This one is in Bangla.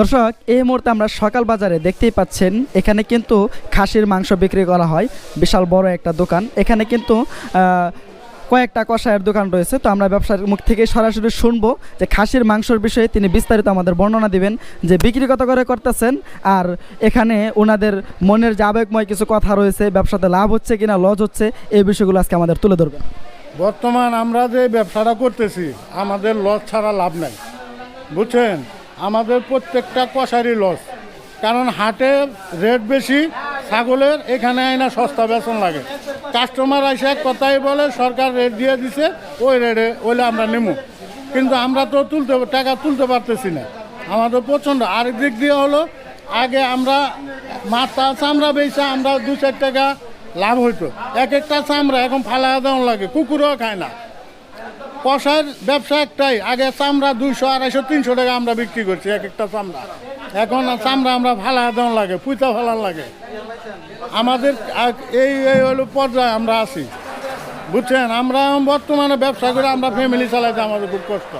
দর্শক, এই মুহূর্তে আমরা সকাল বাজারে দেখতেই পাচ্ছেন, এখানে কিন্তু খাসির মাংস বিক্রি করা হয়। বিশাল বড় একটা দোকান। এখানে কিন্তু কয়েকটা কষায়ের দোকান রয়েছে। তো আমরা ব্যবসার মুখ থেকে সরাসরি শুনব যে খাসির মাংসর বিষয়ে তিনি বিস্তারিত আমাদের বর্ণনা দিবেন, যে বিক্রি কত করে করতেছেন, আর এখানে ওনাদের মনের যে আবেগময় কিছু কথা রয়েছে, ব্যবসাতে লাভ হচ্ছে কিনা লজ হচ্ছে, এই বিষয়গুলো আজকে আমাদের তুলে ধরবেন। বর্তমান আমরা যে ব্যবসাটা করতেছি, আমাদের লস ছাড়া লাভ নাই। বুঝছেন? আমাদের প্রত্যেকটা কষারই লস কারণ হাটে রেট বেশি, ছাগলের এখানে আইনা সস্তা বেতন লাগে। কাস্টমার এক কথাই বলে, সরকার রেট দিয়ে দিছে, ওই রেটে ওইলে আমরা নেব কিন্তু আমরা তো তুলতে, টাকা তুলতে পারতেছি না। আমাদের প্রচণ্ড। আরেক দিক দিয়ে হলো, আগে আমরা মাথা চামড়া বেচা আমরা দু চার টাকা লাভ হইতো। এক একটা চামড়া এখন ফালা দেওয়া লাগে, কুকুরও খায় না। কষার ব্যবসা একটাই। আগে চামড়া দুইশো, আড়াইশো, তিনশো টাকা আমরা বিক্রি করছি, এক একটা চামড়া। এখন চামড়া আমরা ফালা দেওয়া লাগে পুঁচা ফালার লাগে। আমাদের এই এই হলো পর্যায়ে আমরা আছি। বুঝছেন? আমরা বর্তমানে ব্যবসা করে আমরা ফ্যামিলি চালাইতে আমাদের খুব কষ্ট।